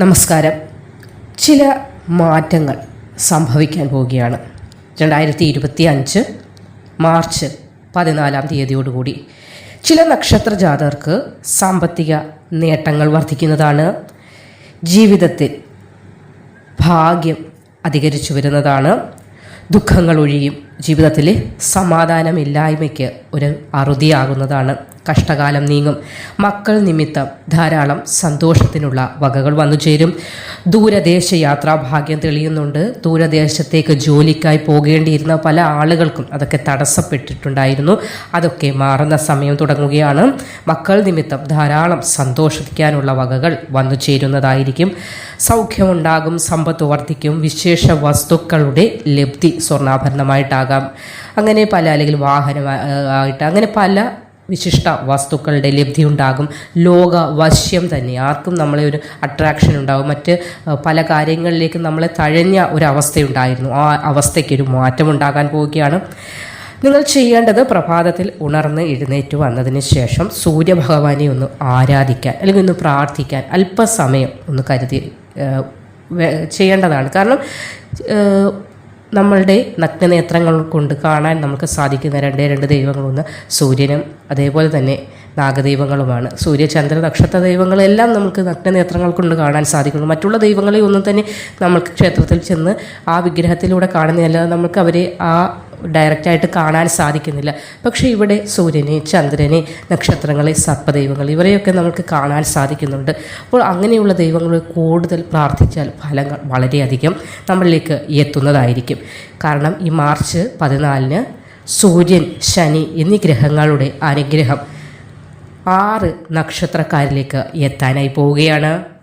നമസ്കാരം. ചില മാറ്റങ്ങൾ സംഭവിക്കാൻ പോവുകയാണ്. രണ്ടായിരത്തി ഇരുപത്തി അഞ്ച് മാർച്ച് പതിനാലാം തീയതിയോടുകൂടി ചില നക്ഷത്ര ജാതകർക്ക് സാമ്പത്തിക നേട്ടങ്ങൾ വർദ്ധിക്കുന്നതാണ്. ജീവിതത്തിൽ ഭാഗ്യം അധികരിച്ചു വരുന്നതാണ്. ദുഃഖങ്ങൾ ഒഴിയും ജീവിതത്തിൽ സമാധാനമില്ലായ്മയ്ക്ക് ഒരു അറുതിയാകുന്നതാണ്. കഷ്ടകാലം നീങ്ങും. മക്കൾ നിമിത്തം ധാരാളം സന്തോഷത്തിനുള്ള വകകൾ വന്നു ചേരും. ദൂരദേശ യാത്രാഭാഗ്യം തെളിയുന്നുണ്ട്. ദൂരദേശത്തേക്ക് ജോലിക്കായി പോകേണ്ടിയിരുന്ന പല ആളുകൾക്കും അതൊക്കെ തടസ്സപ്പെട്ടിട്ടുണ്ടായിരുന്നു. അതൊക്കെ മാറുന്ന സമയം തുടങ്ങുകയാണ്. മക്കൾ നിമിത്തം ധാരാളം സന്തോഷിക്കാനുള്ള വകകൾ വന്നു ചേരുന്നതായിരിക്കും. സൗഖ്യമുണ്ടാകും സമ്പത്ത് വർദ്ധിക്കും വിശേഷ വസ്തുക്കളുടെ ലബ്ധി സ്വർണാഭരണമായിട്ടാകാം. അങ്ങനെ പല അല്ലെങ്കിൽ വാഹനമായിട്ട് അങ്ങനെ പല വിശിഷ്ട വസ്തുക്കളുടെ ലബ്ധി ഉണ്ടാകും ലോക വശ്യം തന്നെ. ആർക്കും നമ്മളെ ഒരു അട്രാക്ഷൻ ഉണ്ടാകും മറ്റ് പല കാര്യങ്ങളിലേക്ക് നമ്മളെ തഴഞ്ഞ ഒരു അവസ്ഥയുണ്ടായിരുന്നു. ആ അവസ്ഥയ്ക്ക് ഒരു മാറ്റം ഉണ്ടാകാൻ പോവുകയാണ്. നിങ്ങൾ ചെയ്യേണ്ടത് പ്രഭാതത്തിൽ ഉണർന്ന് എഴുന്നേറ്റ് വന്നതിന് ശേഷം സൂര്യഭഗവാനെ ഒന്ന് ആരാധിക്കാൻ അല്ലെങ്കിൽ ഒന്ന് പ്രാർത്ഥിക്കാൻ അല്പസമയം ഒന്ന് കരുതി ചെയ്യേണ്ടതാണ്. കാരണം നമ്മളുടെ നഗ്നനേത്രങ്ങൾ കൊണ്ട് കാണാൻ നമുക്ക് സാധിക്കുന്ന രണ്ടേ രണ്ട് ദൈവങ്ങളൊന്ന് സൂര്യനും അതേപോലെ തന്നെ നാഗദൈവങ്ങളുമാണ്. സൂര്യ ചന്ദ്ര നക്ഷത്ര ദൈവങ്ങളെല്ലാം നമുക്ക് നഗ്നനേത്രങ്ങൾ കൊണ്ട് കാണാൻ സാധിക്കുന്നു. മറ്റുള്ള ദൈവങ്ങളെ ഒന്നും തന്നെ നമ്മൾക്ക് ക്ഷേത്രത്തിൽ ചെന്ന് ആ വിഗ്രഹത്തിലൂടെ കാണുന്നതല്ലാതെ നമുക്ക് അവരെ ആ ഡയറക്റ്റായിട്ട് കാണാൻ സാധിക്കുന്നില്ല. പക്ഷേ ഇവിടെ സൂര്യനെ ചന്ദ്രനെ നക്ഷത്രങ്ങളെ സർപ്പദൈവങ്ങൾ ഇവരെയൊക്കെ നമുക്ക് കാണാൻ സാധിക്കുന്നുണ്ട്. അപ്പോൾ അങ്ങനെയുള്ള ദൈവങ്ങളെ കൂടുതൽ പ്രാർത്ഥിച്ചാൽ ഫലങ്ങൾ വളരെയധികം നമ്മളിലേക്ക് എത്തുന്നതായിരിക്കും. കാരണം ഈ മാർച്ച് പതിനാലിന് സൂര്യൻ ശനി എന്നീ ഗ്രഹങ്ങളുടെ അനുഗ്രഹം ആറ് നക്ഷത്രക്കാരിലേക്ക് എത്താനായി പോവുകയാണ്.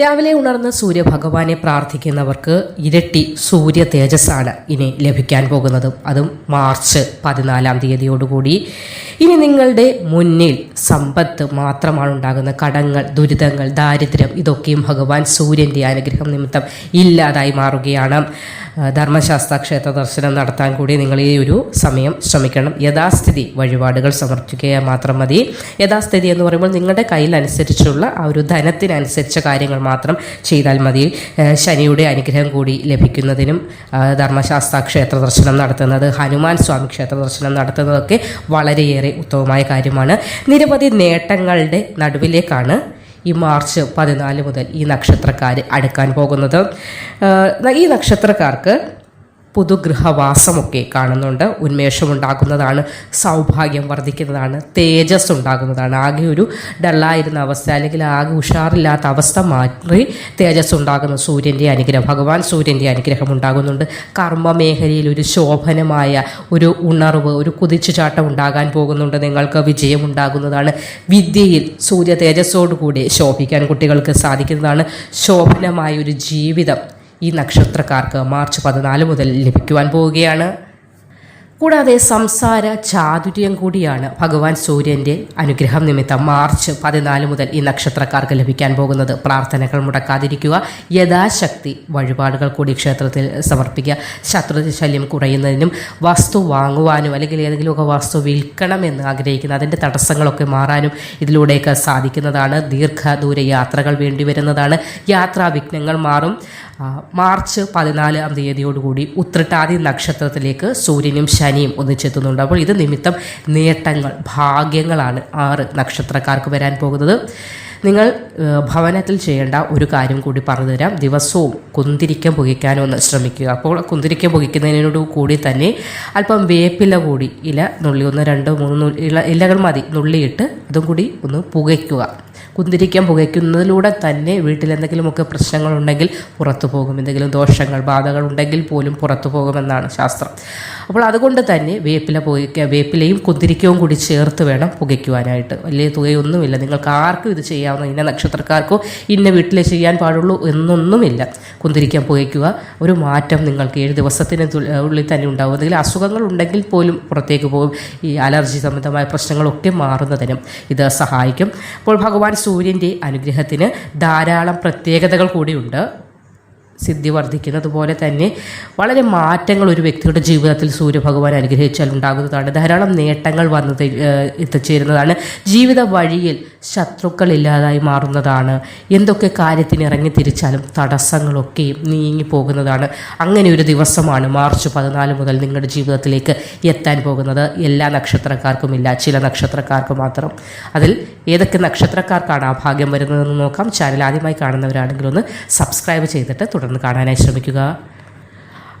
രാവിലെ ഉണർന്ന് സൂര്യഭഗവാനെ പ്രാർത്ഥിക്കുന്നവർക്ക് ഇരട്ടി സൂര്യ തേജസ്സാണ് ഇനി ലഭിക്കാൻ പോകുന്നത്. അതും മാർച്ച് പതിനാലാം തീയതിയോടുകൂടി. ഇനി നിങ്ങളുടെ മുന്നിൽ സമ്പത്ത് മാത്രമാണ് ഉണ്ടാകുന്ന കടങ്ങൾ ദുരിതങ്ങൾ ദാരിദ്ര്യം ഇതൊക്കെയും ഭഗവാൻ സൂര്യന്റെ അനുഗ്രഹം നിമിത്തം ഇല്ലാതായി മാറുകയാണ്. ധർമ്മശാസ്ത്ര ക്ഷേത്ര ദർശനം നടത്താൻ കൂടി നിങ്ങൾ ഈ ഒരു സമയം ശ്രമിക്കണം. യഥാസ്ഥിതി വഴിപാടുകൾ സമർപ്പിക്കുക മാത്രം മതി. യഥാസ്ഥിതി എന്ന് പറയുമ്പോൾ നിങ്ങളുടെ കയ്യിലനുസരിച്ചുള്ള ആ ഒരു ധനത്തിനനുസരിച്ച കാര്യങ്ങൾ മാത്രം ചെയ്താൽ മതി. ശനിയുടെ അനുഗ്രഹം കൂടി ലഭിക്കുന്നതിനും ധർമ്മശാസ്ത്ര ക്ഷേത്ര ദർശനം നടത്തുന്നത് ഹനുമാൻ സ്വാമി ക്ഷേത്ര ദർശനം നടത്തുന്നതൊക്കെ വളരെയേറെ ഉത്തമമായ കാര്യമാണ്. നിരവധി നേട്ടങ്ങളുടെ നടുവിലേക്കാണ് ഈ മാർച്ച് പതിനാല് മുതൽ ഈ നക്ഷത്രക്കാർ അടുക്കാൻ പോകുന്നത്. ഈ നക്ഷത്രക്കാർക്ക് പുതുഗൃഹവാസമൊക്കെ കാണുന്നുണ്ട്. ഉന്മേഷമുണ്ടാകുന്നതാണ് സൗഭാഗ്യം വർദ്ധിക്കുന്നതാണ് തേജസ് ഉണ്ടാകുന്നതാണ് ആകെ ഒരു ഡള്ളായിരുന്ന അവസ്ഥ അല്ലെങ്കിൽ ആകെ ഉഷാറില്ലാത്ത അവസ്ഥ മാറി തേജസ് ഉണ്ടാകുന്ന സൂര്യന്റെ അനുഗ്രഹം ഭഗവാൻ സൂര്യന്റെ അനുഗ്രഹം ഉണ്ടാകുന്നുണ്ട്. കർമ്മ മേഖലയിൽ ഒരു ശോഭനമായ ഒരു ഉണർവ് ഒരു കുതിച്ചുചാട്ടം ഉണ്ടാകാൻ പോകുന്നുണ്ട്. നിങ്ങൾക്ക് വിജയം ഉണ്ടാകുന്നതാണ് വിദ്യയിൽ സൂര്യ തേജസ്സോടുകൂടി ശോഭിക്കാൻ കുട്ടികൾക്ക് സാധിക്കുന്നതാണ്. ശോഭനമായ ഒരു ജീവിതം ഈ നക്ഷത്രക്കാർക്ക് മാർച്ച് പതിനാല് മുതൽ ലഭിക്കുവാൻ പോവുകയാണ്. കൂടാതെ സംസാര ചാതുര്യം കൂടിയാണ് ഭഗവാൻ സൂര്യന്റെ അനുഗ്രഹം നിമിത്തം മാർച്ച് പതിനാല് മുതൽ ഈ നക്ഷത്രക്കാർക്ക് ലഭിക്കാൻ പോകുന്നത്. പ്രാർത്ഥനകൾ മുടക്കാതിരിക്കുക യഥാശക്തി വഴിപാടുകൾ കൂടി ക്ഷേത്രത്തിൽ സമർപ്പിക്കുക ശത്രുശല്യം കുറയുന്നതിനും വസ്തു വാങ്ങുവാനും അല്ലെങ്കിൽ ഏതെങ്കിലുമൊക്കെ വസ്തു വിൽക്കണമെന്ന് ആഗ്രഹിക്കുന്ന അതിന്റെ തടസ്സങ്ങളൊക്കെ മാറാനും ഇതിലൂടെയൊക്കെ സാധിക്കുന്നതാണ്. ദീർഘദൂര യാത്രകൾ വേണ്ടി വരുന്നതാണ് യാത്രാ വിഘ്നങ്ങൾ മാറും. മാർച്ച് പതിനാലാം തീയതിയോടുകൂടി ഉത്രട്ടാതി നക്ഷത്രത്തിലേക്ക് സൂര്യനും ശനിയും ഒന്നിച്ചെത്തുന്നുണ്ട്. അപ്പോൾ ഇത് നിമിത്തം നേട്ടങ്ങൾ ഭാഗ്യങ്ങളാണ് ആറ് നക്ഷത്രക്കാർക്ക് വരാൻ പോകുന്നത്. നിങ്ങൾ ഭവനത്തിൽ ചെയ്യേണ്ട ഒരു കാര്യം കൂടി പറഞ്ഞുതരാം. ദിവസവും കുന്തിരിക്കം പുകയ്ക്കാനൊന്ന് ശ്രമിക്കുക. അപ്പോൾ കുന്തിരിക്കം പുകയ്ക്കുന്നതിനോട് കൂടി തന്നെ അല്പം വേപ്പില കൂടി ഇല നുള്ളി ഒന്ന് രണ്ടോ മൂന്നോ ഇല ഇലകൾ മതി. നുള്ളിയിട്ട് അതും കൂടി ഒന്ന് പുകയ്ക്കുക. കുന്തിരിക്കം പുകയ്ക്കുന്നതിലൂടെ തന്നെ വീട്ടിൽ എന്തെങ്കിലുമൊക്കെ പ്രശ്നങ്ങളുണ്ടെങ്കിൽ പുറത്തു പോകും. എന്തെങ്കിലും ദോഷങ്ങൾ ബാധകൾ ഉണ്ടെങ്കിൽ പോലും പുറത്തു പോകുമെന്നാണ് ശാസ്ത്രം. അപ്പോൾ അതുകൊണ്ട് തന്നെ വേപ്പില പുകയ്ക്കുക വേപ്പിലയും കുന്തിരിക്കവും കൂടി ചേർത്ത് വേണം പുകയ്ക്കുവാനായിട്ട്. വലിയ തുകയൊന്നുമില്ല. നിങ്ങൾക്ക് ആർക്കും ഇത് ചെയ്യാവുന്ന ഇന്ന നക്ഷത്രക്കാർക്കോ ഇന്ന വീട്ടിലെ ചെയ്യാൻ പാടുള്ളൂ എന്നൊന്നുമില്ല. കുന്തിരിക്കാൻ പുകയ്ക്കുക ഒരു മാറ്റം നിങ്ങൾക്ക് ഏഴ് ദിവസത്തിന് ഉള്ളിൽ തന്നെ ഉണ്ടാവും. എന്തെങ്കിലും അസുഖങ്ങൾ ഉണ്ടെങ്കിൽ പോലും പുറത്തേക്ക് പോകും. ഈ അലർജി സംബന്ധമായ പ്രശ്നങ്ങളൊക്കെ മാറുന്നതിനും ഇത് സഹായിക്കും. അപ്പോൾ ഭഗവാൻ സൂര്യന്റെ അനുഗ്രഹത്തിന് ധാരാളം പ്രത്യേകതകൾ കൂടിയുണ്ട്. സിദ്ധി വർദ്ധിക്കുന്നത് പോലെ തന്നെ വളരെ മാറ്റങ്ങൾ ഒരു വ്യക്തിയുടെ ജീവിതത്തിൽ സൂര്യഭഗവാൻ അനുഗ്രഹിച്ചാൽ ഉണ്ടാകുന്നതാണ്. ധാരാളം നേട്ടങ്ങൾ വന്ന് തെ- ഏഹ് എത്തിച്ചേരുന്നതാണ്. ജീവിത വഴിയിൽ ശത്രുക്കൾ ഇല്ലാതായി മാറുന്നതാണ്. എന്തൊക്കെ കാര്യത്തിന് ഇറങ്ങി തിരിച്ചാലും തടസ്സങ്ങളൊക്കെയും നീങ്ങി പോകുന്നതാണ്. അങ്ങനെ ഒരു ദിവസമാണ് മാർച്ച് പതിനാല് മുതൽ നിങ്ങളുടെ ജീവിതത്തിലേക്ക് എത്താൻ പോകുന്നത്. എല്ലാ നക്ഷത്രക്കാർക്കുമില്ല ചില നക്ഷത്രക്കാർക്ക് മാത്രം. അതിൽ ഏതൊക്കെ നക്ഷത്രക്കാർക്കാണ് ആ ഭാഗ്യം വരുന്നതെന്ന് നോക്കാം. ചാനൽ ആദ്യമായി കാണുന്നവരാണെങ്കിൽ ഒന്ന് സബ്സ്ക്രൈബ് ചെയ്തിട്ട് തുടർന്ന് കാണാനായി ശ്രമിക്കുക.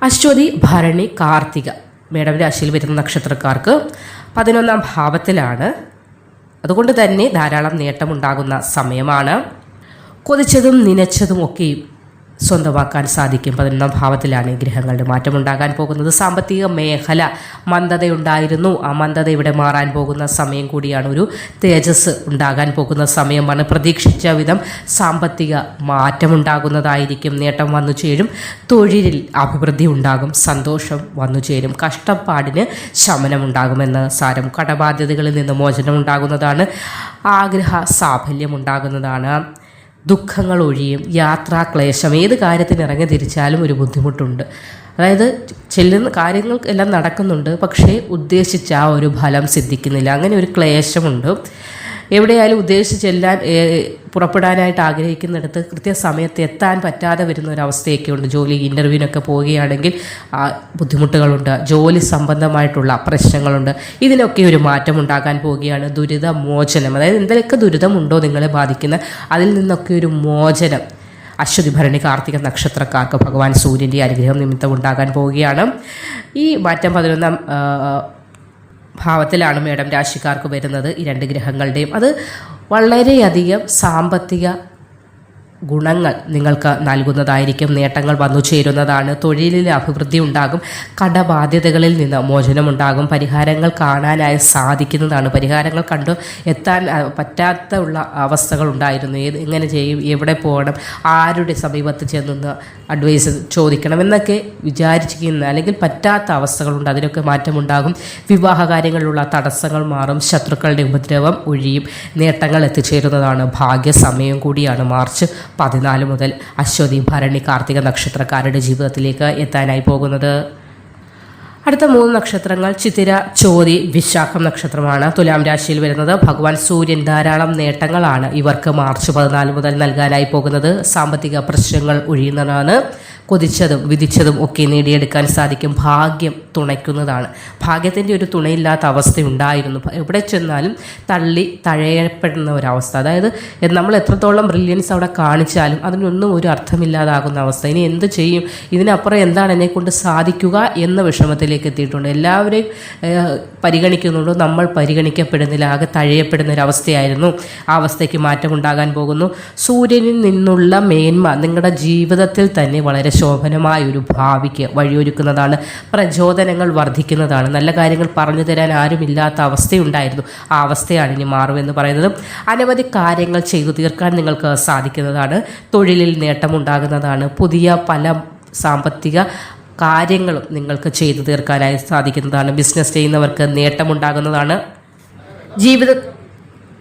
അശ്വതി ഭരണി കാർത്തിക. മേഡം രാശിയിൽ വരുന്ന നക്ഷത്രക്കാർക്ക് പതിനൊന്നാം ഭാവത്തിലാണ്. അതുകൊണ്ട് തന്നെ ധാരാളം നേട്ടമുണ്ടാകുന്ന സമയമാണ്. കൊതിച്ചതും നനച്ചതും ഒക്കെയും സ്വന്തമാക്കാൻ സാധിക്കും. പതിനൊന്നാം ഭാവത്തിലാണ് ഗ്രഹങ്ങളുടെ മാറ്റമുണ്ടാകാൻ പോകുന്നത്. സാമ്പത്തിക മേഖല മന്ദതയുണ്ടായിരുന്നു. ആ മന്ദത ഇവിടെ മാറാൻ പോകുന്ന സമയം കൂടിയാണ് ഒരു തേജസ് ഉണ്ടാകാൻ പോകുന്ന സമയമാണ്. പ്രതീക്ഷിച്ച വിധം സാമ്പത്തിക മാറ്റമുണ്ടാകുന്നതായിരിക്കും. നേട്ടം വന്നു ചേരും. തൊഴിലിൽ അഭിവൃദ്ധി ഉണ്ടാകും. സന്തോഷം വന്നു ചേരും. കഷ്ടപ്പാടിന് ശമനമുണ്ടാകുമെന്ന് സാരം കടബാധ്യതകളിൽ നിന്ന് മോചനം ഉണ്ടാകുന്നതാണ് ആഗ്രഹ സാഫല്യം ഉണ്ടാകുന്നതാണ്. ദുഃഖങ്ങൾ ഒഴിയും യാത്രാക്ലേശം ഏത് കാര്യത്തിന് ഇറങ്ങി തിരിച്ചാലും ഒരു ബുദ്ധിമുട്ടുണ്ട്. അതായത് ചെല്ലുന്ന കാര്യങ്ങൾ എല്ലാം നടക്കുന്നുണ്ട് പക്ഷേ ഉദ്ദേശിച്ച ആ ഒരു ഫലം സിദ്ധിക്കുന്നില്ല. അങ്ങനെ ഒരു ക്ലേശമുണ്ട്. എവിടെയായാലും ഉദ്ദേശിച്ച് ചെല്ലാൻ പുറപ്പെടാനായിട്ട് ആഗ്രഹിക്കുന്നിടത്ത് കൃത്യസമയത്ത് എത്താൻ പറ്റാതെ വരുന്ന ഒരു അവസ്ഥയൊക്കെ ഉണ്ട് ജോലി ഇന്റർവ്യൂവിനൊക്കെ പോവുകയാണെങ്കിൽ ബുദ്ധിമുട്ടുകളുണ്ട്. ജോലി സംബന്ധമായിട്ടുള്ള പ്രശ്നങ്ങളുണ്ട്. ഇതിനൊക്കെ ഒരു മാറ്റം ഉണ്ടാകാൻ പോവുകയാണ് ദുരിത മോചനം അതായത് എന്തൊക്കെ ദുരിതമുണ്ടോ നിങ്ങളെ ബാധിക്കുന്ന അതിൽ നിന്നൊക്കെ ഒരു മോചനം. അശ്വതി ഭരണി കാർത്തിക നക്ഷത്രക്കാർക്ക് ഭഗവാൻ സൂര്യന്റെ അനുഗ്രഹം നിമിത്തം ഉണ്ടാകാൻ പോവുകയാണ്. ഈ മാറ്റം പതിനൊന്നാം ഭാവത്തിലാണ് മേഡം രാശിക്കാർക്ക് വരുന്നത് ഈ രണ്ട് ഗ്രഹങ്ങളുടെയും. അത് വളരെയധികം സാമ്പത്തിക ഗുണങ്ങൾ നിങ്ങൾക്ക് നൽകുന്നതായിരിക്കും നേട്ടങ്ങൾ വന്നു ചേരുന്നതാണ്. തൊഴിലിൽ അഭിവൃദ്ധി ഉണ്ടാകും കടബാധ്യതകളിൽ നിന്ന് മോചനമുണ്ടാകും പരിഹാരങ്ങൾ കാണാനായി സാധിക്കുന്നതാണ്. പരിഹാരങ്ങൾ കണ്ടു എത്താൻ പറ്റാത്ത ഉള്ള അവസ്ഥകൾ ഉണ്ടായിരുന്നു. ഏത് എങ്ങനെ ചെയ്യും എവിടെ പോകണം ആരുടെ സമീപത്ത് ചെന്നൊന്ന് അഡ്വൈസ് ചോദിക്കണം എന്നൊക്കെ വിചാരിച്ചിരിക്കുന്ന അല്ലെങ്കിൽ പറ്റാത്ത അവസ്ഥകളുണ്ട്. അതിനൊക്കെ മാറ്റമുണ്ടാകും. വിവാഹ കാര്യങ്ങളിലുള്ള തടസ്സങ്ങൾ മാറും. ശത്രുക്കളുടെ ഉപദ്രവം ഒഴിയും. നേട്ടങ്ങൾ എത്തിച്ചേരുന്നതാണ്. ഭാഗ്യസമയം കൂടിയാണ്. മാർച്ച് പതിനാല് മുതൽ അശ്വതി ഭരണി കാർത്തിക നക്ഷത്രക്കാരുടെ ജീവിതത്തിലേക്ക് എത്താനായി പോകുന്നത്. അടുത്ത മൂന്ന് നക്ഷത്രങ്ങൾ ചിത്തിര ചോതി വിശാഖം നക്ഷത്രമാണ് തുലാം രാശിയിൽ വരുന്നത്. ഭഗവാൻ സൂര്യൻ ധാരാളം നേട്ടങ്ങളാണ് ഇവർക്ക് മാർച്ച് പതിനാല് മുതൽ നൽകാനായി പോകുന്നത്. സാമ്പത്തിക പ്രശ്നങ്ങൾ ഒഴിയുന്നതാണ്. കൊതിച്ചതും വിധിച്ചതും ഒക്കെ നേടിയെടുക്കാൻ സാധിക്കും. ഭാഗ്യം തുണയ്ക്കുന്നതാണ്. ഭാഗ്യത്തിന്റെ ഒരു തുണയില്ലാത്ത അവസ്ഥയുണ്ടായിരുന്നു. എവിടെ ചെന്നാലും തള്ളി തഴയപ്പെടുന്ന ഒരവസ്ഥ. അതായത് നമ്മൾ എത്രത്തോളം ബ്രില്യൻസ് അവിടെ കാണിച്ചാലും അതിനൊന്നും ഒരു അർത്ഥമില്ലാതാകുന്ന അവസ്ഥ. ഇനി എന്ത് ചെയ്യും? ഇതിനപ്പുറം എന്താണ് എന്നെക്കൊണ്ട് സാധിക്കുക എന്ന വിഷമത്തിലേക്ക് എത്തിയിട്ടുണ്ട്. എല്ലാവരെയും പരിഗണിക്കുന്നുണ്ട്. നമ്മൾ പരിഗണിക്കപ്പെടുന്നില്ല. ആകെ തഴയപ്പെടുന്ന ഒരവസ്ഥയായിരുന്നു. ആ അവസ്ഥയ്ക്ക് മാറ്റമുണ്ടാകാൻ പോകുന്നു. സൂര്യനിൽ നിന്നുള്ള മേന്മ നിങ്ങളുടെ ജീവിതത്തിൽ തന്നെ വളരെ ശോഭനമായ ഒരു ഭാവിക്ക് വഴിയൊരുക്കുന്നതാണ്. പ്രചോദനങ്ങൾ വർദ്ധിക്കുന്നതാണ്. നല്ല കാര്യങ്ങൾ പറഞ്ഞു തരാൻ ആരുമില്ലാത്ത അവസ്ഥയുണ്ടായിരുന്നു. ആ അവസ്ഥയാണ് ഇനി മാറുമെന്ന് പറയുന്നത്. അനവധി കാര്യങ്ങൾ ചെയ്തു തീർക്കാൻ നിങ്ങൾക്ക് സാധിക്കുന്നതാണ്. തൊഴിലിൽ നേട്ടമുണ്ടാകുന്നതാണ്. പുതിയ പല സാമ്പത്തിക കാര്യങ്ങളും നിങ്ങൾക്ക് ചെയ്തു തീർക്കാനായി സാധിക്കുന്നതാണ്. ബിസിനസ് ചെയ്യുന്നവർക്ക് നേട്ടമുണ്ടാകുന്നതാണ്. ജീവിത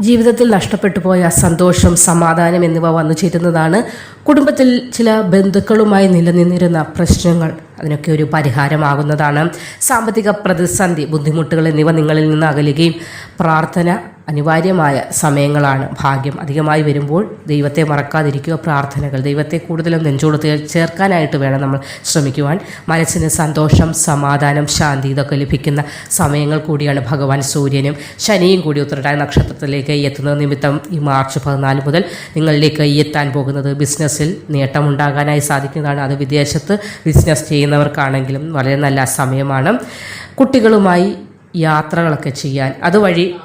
ജീവിതത്തിൽ നഷ്ടപ്പെട്ടു പോയ സന്തോഷം സമാധാനം എന്നിവ വന്നു ചേരുന്നതാണ് കുടുംബത്തിൽ ചില ബന്ധുക്കളുമായി നിലനിന്നിരുന്ന പ്രശ്നങ്ങൾ. അതിനൊക്കെ ഒരു പരിഹാരമാകുന്നതാണ്. സാമ്പത്തിക പ്രതിസന്ധി ബുദ്ധിമുട്ടുകൾ എന്നിവ നിങ്ങളിൽ നിന്ന് അകലുകയും പ്രാർത്ഥന അനിവാര്യമായ സമയങ്ങളാണ്. ഭാഗ്യം അധികമായി വരുമ്പോൾ ദൈവത്തെ മറക്കാതിരിക്കുക പ്രാർത്ഥനകൾ. ദൈവത്തെ കൂടുതലും നെഞ്ചോട് ചേർക്കാനായിട്ട് വേണം നമ്മൾ ശ്രമിക്കുവാൻ. മനസ്സിന് സന്തോഷം സമാധാനം ശാന്തി ഇതൊക്കെ ലഭിക്കുന്ന സമയങ്ങൾ കൂടിയാണ് ഭഗവാൻ സൂര്യനും ശനിയും കൂടി ഉത്തരടായ നക്ഷത്രത്തിലേക്ക് എത്തുന്ന നിമിത്തം ഈ മാർച്ച് പതിനാല് മുതൽ നിങ്ങളിലേക്ക് എത്താൻ പോകുന്നത് ബിസിനസ്സിൽ നേട്ടമുണ്ടാകാനായി സാധിക്കുന്നതാണ്. അത് വിദേശത്ത് ബിസിനസ് ചെയ്യുന്നവർക്കാണെങ്കിലും വളരെ നല്ല സമയമാണ്. കുട്ടികളുമായി യാത്രകളൊക്കെ ചെയ്യാൻ. അതുവഴി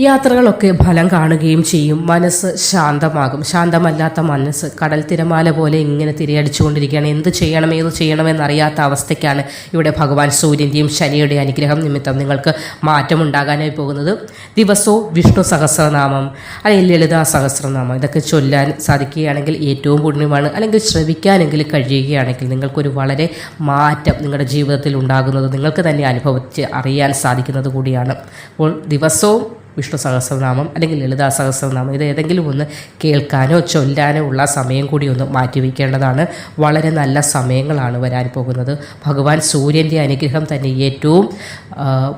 യാത്രകളൊക്കെ ഫലം കാണുകയും ചെയ്യും. മനസ്സ് ശാന്തമാകും. ശാന്തമല്ലാത്ത മനസ്സ് കടൽ തിരമാല പോലെ ഇങ്ങനെ തിരയടിച്ചുകൊണ്ടിരിക്കുകയാണ്. എന്ത് ചെയ്യണം ഏത് ചെയ്യണമെന്നറിയാത്ത അവസ്ഥയ്ക്കാണ് ഇവിടെ ഭഗവാൻ സൂര്യന്റെയും ശനിയുടെ അനുഗ്രഹം നിമിത്തം നിങ്ങൾക്ക് മാറ്റമുണ്ടാകാനായി പോകുന്നത്. ദിവസവും വിഷ്ണു സഹസ്രനാമം അല്ലെങ്കിൽ ലളിതാ സഹസ്രനാമം. ഇതൊക്കെ ചൊല്ലാൻ സാധിക്കുകയാണെങ്കിൽ ഏറ്റവും പുണ്യമാണ്. അല്ലെങ്കിൽ ശ്രവിക്കാനെങ്കിലും കഴിയുകയാണെങ്കിൽ നിങ്ങൾക്കൊരു വളരെ മാറ്റം നിങ്ങളുടെ ജീവിതത്തിൽ ഉണ്ടാകുന്നത് നിങ്ങൾക്ക് തന്നെ അനുഭവിച്ച് അറിയാൻ സാധിക്കുന്നത് കൂടിയാണ്. അപ്പോൾ ദിവസവും വിഷ്ണു സഹസ്രനാമം അല്ലെങ്കിൽ ലളിതാ സഹസ്രനാമം ഇത് ഏതെങ്കിലും ഒന്ന് കേൾക്കാനോ ചൊല്ലാനോ ഉള്ള സമയം കൂടി ഒന്ന് മാറ്റിവെക്കേണ്ടതാണ്. വളരെ നല്ല സമയങ്ങളാണ് വരാൻ പോകുന്നത്. ഭഗവാൻ സൂര്യന്റെ അനുഗ്രഹം തന്നെ ഏറ്റവും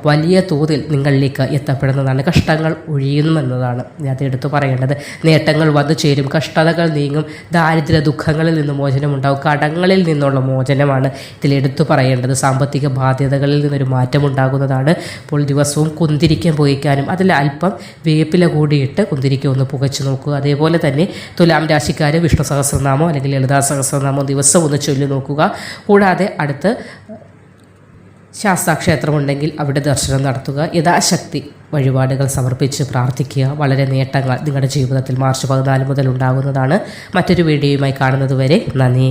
വലിയ തോതിൽ നിങ്ങളിലേക്ക് എത്തപ്പെടുന്നതാണ്. കഷ്ടങ്ങൾ ഒഴിയുമെന്നതാണ് ഞാൻ എടുത്തു പറയേണ്ടത്. നേട്ടങ്ങൾ വന്നു ചേരും കഷ്ടതകൾ നീങ്ങും ദാരിദ്ര്യ ദുഃഖങ്ങളിൽ നിന്ന് മോചനമുണ്ടാവും കടങ്ങളിൽ നിന്നുള്ള മോചനമാണ് ഇതിൽ എടുത്തു പറയേണ്ടത്. സാമ്പത്തിക ബാധ്യതകളിൽ നിന്നൊരു മാറ്റം ഉണ്ടാകുന്നതാണ് അപ്പോൾ ദിവസവും കുന്തിരിക്കാൻ പോയിക്കാനും അതിൽ അല്പം വേപ്പില കൂടിയിട്ട് കുന്തിരിക്ക ഒന്ന് പുകച്ചു നോക്കുക. അതേപോലെ തന്നെ തുലാം രാശിക്കാർ വിഷ്ണു സഹസ്രനാമോ അല്ലെങ്കിൽ ലളിതാ സഹസ്രനാമോ ദിവസം ഒന്ന് ചൊല്ലി നോക്കുക. കൂടാതെ അടുത്ത് ശാസ്താക്ഷേത്രമുണ്ടെങ്കിൽ അവിടെ ദർശനം നടത്തുക. യഥാശക്തി വഴിപാടുകൾ സമർപ്പിച്ച് പ്രാർത്ഥിക്കുക. വളരെ നേട്ടങ്ങൾ നിങ്ങളുടെ ജീവിതത്തിൽ മാർച്ച് പതിനാല് മുതൽ ഉണ്ടാകുന്നതാണ്. മറ്റൊരു വീഡിയോയുമായി കാണുന്നതുവരെ നന്ദി.